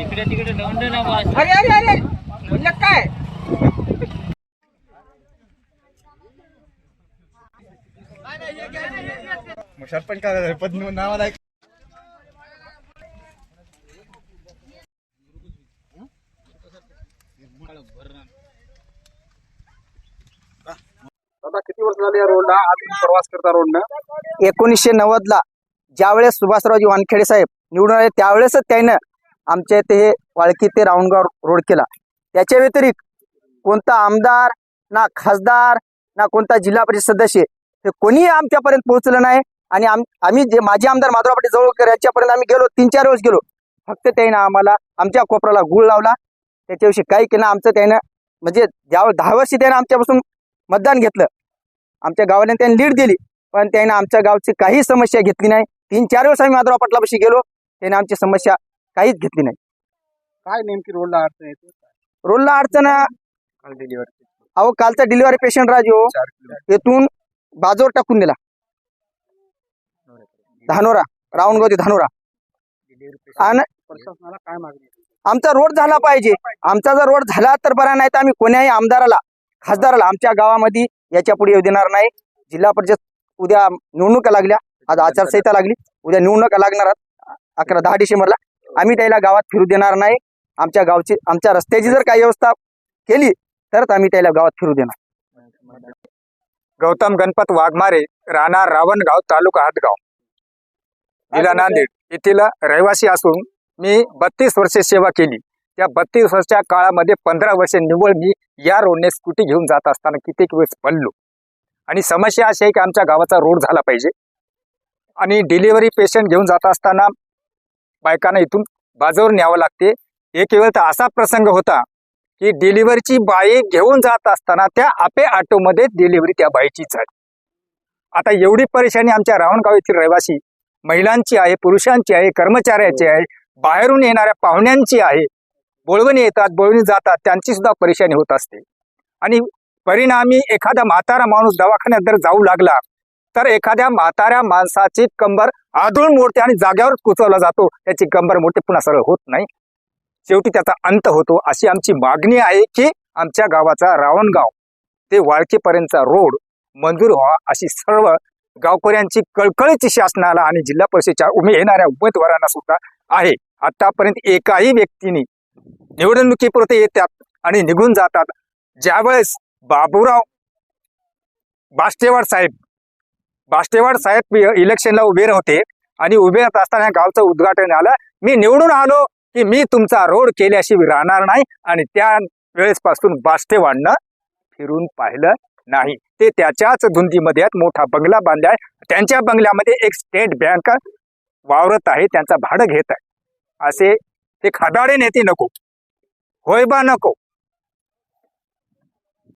इकडे तिकडे दंड ना अरे अरे अरे म्हणलं काय सरपंच काय पद नावाला आता किती वर्ष झाले या रोडला? आम्ही प्रवास करता रोडनं? एकोणीसशे नव्वद ला ज्यावेळेस सुभाषरावजी वानखेडे साहेब निवडून आले त्यावेळेसच त्यानं आमच्या इथे हे वाळकी ते राऊंडगाव रोड केला. त्याच्या व्यतिरिक्त कोणता आमदार ना खासदार ना कोणता जिल्हा परिषद सदस्य हे कोणीही आमच्यापर्यंत पोहोचलं नाही. आणि आम्ही जे माजी आमदार माधवराव पाटील जवळकर यांच्यापर्यंत आम्ही गेलो तीन चार वेळेस गेलो. फक्त त्यानं आम्हाला आमच्या कोपऱ्याला गुळ लावला. त्याच्याविषयी काही केलं आमचं त्यानं म्हणजे ज्या दहा वर्षी त्यानं आमच्यापासून मतदान घेतलं आमच्या गावाला त्यांनी लीड दिली. पण त्याने आमच्या गावची काही समस्या घेतली नाही. तीन चार वेळेस आम्ही माधवराव पाटलापाशी गेलो. त्याने आमची समस्या काहीच घेतली नाही. काय नेमकी रोडला अडचण येते रोडला अडचण काल डिलिव्हरी अहो कालचा डिलिव्हरी पेशंट राजू येथून बाजूवर टाकून दिला. धानोरा राऊंड ते धानोरा. आणि प्रशासनाला काय मागणी? आमचा रोड झाला पाहिजे. आमचा जर रोड झाला तर बरा नाही तर आम्ही कोण्याही आमदाराला खासदाराला आमच्या गावामध्ये याच्यापुढे येऊ देणार नाही. जिल्हा परिषद उद्या निवडणुका लागल्या. आज आचारसंहिता लागली. उद्या निवडणुका लागणार अकरा दहा डिसेंबरला. आम्ही त्याला गावात फिरू देणार नाही. आमच्या गावची आमच्या रस्त्याची जर काही व्यवस्था केली तरच आम्ही त्याला गावात फिरू देणार. गौतम गणपत वाघमारे राहणार रावणगाव तालुका हातगाव. जिल्हा नांदेड. येथील रहिवासी असून मी बत्तीस वर्षे सेवा केली. या बत्तीस वर्षाच्या काळामध्ये पंधरा वर्षे निव्वळ मी या रोडने स्कूटी घेऊन जात असताना कित्येक वेळेस पडलो. आणि समस्या अशी आहे की आमच्या गावाचा रोड झाला पाहिजे. आणि डिलिव्हरी पेशंट घेऊन जात असताना बायकांना इथून बाजूवर न्यावं लागते. एक वेळ तर असा प्रसंग होता की डिलिव्हरीची बाई घेऊन जात असताना त्या आपे ऑटोमध्ये डिलिव्हरी त्या बाईची झाली. आता एवढी परेशानी आमच्या रावणगाव येथील रहिवासी महिलांची आहे पुरुषांची आहे कर्मचाऱ्याची आहे बाहेरून येणाऱ्या पाहुण्यांची आहे. बोळवणी येतात बोळवणी जातात त्यांची सुद्धा परेशानी होत असते. आणि परिणामी एखादा म्हातारा माणूस दवाखान्यात जर जाऊ लागला तर एखाद्या म्हाताऱ्या माणसाची कंबर आदळून मोडते आणि जाग्यावर कुचवला जातो. त्याची कंबर मोडते पुन्हा सरळ होत नाही. शेवटी त्याचा अंत होतो. अशी आमची मागणी आहे की आमच्या गावाचा रावणगाव ते वाळकेपर्यंतचा रोड मंजूर व्हावा अशी सर्व गावकऱ्यांची कळकळीची शासनाला आणि जिल्हा परिषदेच्या उमे येणाऱ्या उमेदवारांना सुद्धा आहे. आतापर्यंत एकाही व्यक्तीने निवडणुकीपुरते येतात आणि निघून जातात. ज्यावेळेस बाबूराव बाष्टेवाड साहेब बाष्टेवाड साहेब इलेक्शनला उभे होते आणि उभे राहत असताना या गावचं उद्घाटन आलं मी निवडून आलो की मी तुमचा रोड केल्याशिवाय राहणार नाही आणि त्या वेळेसपासून बाष्टेवाडनं फिरून पाहिलं नाही. ते त्याच्याच धुंदीमध्ये आहेत. मोठा बंगला बांधलाय. त्यांच्या बंगल्यामध्ये एक स्टेट बँक वावरत आहे. त्यांचा भाडं घेत आहे. असे તે ખાડાડે નેતી નકો. હોય બા નકો.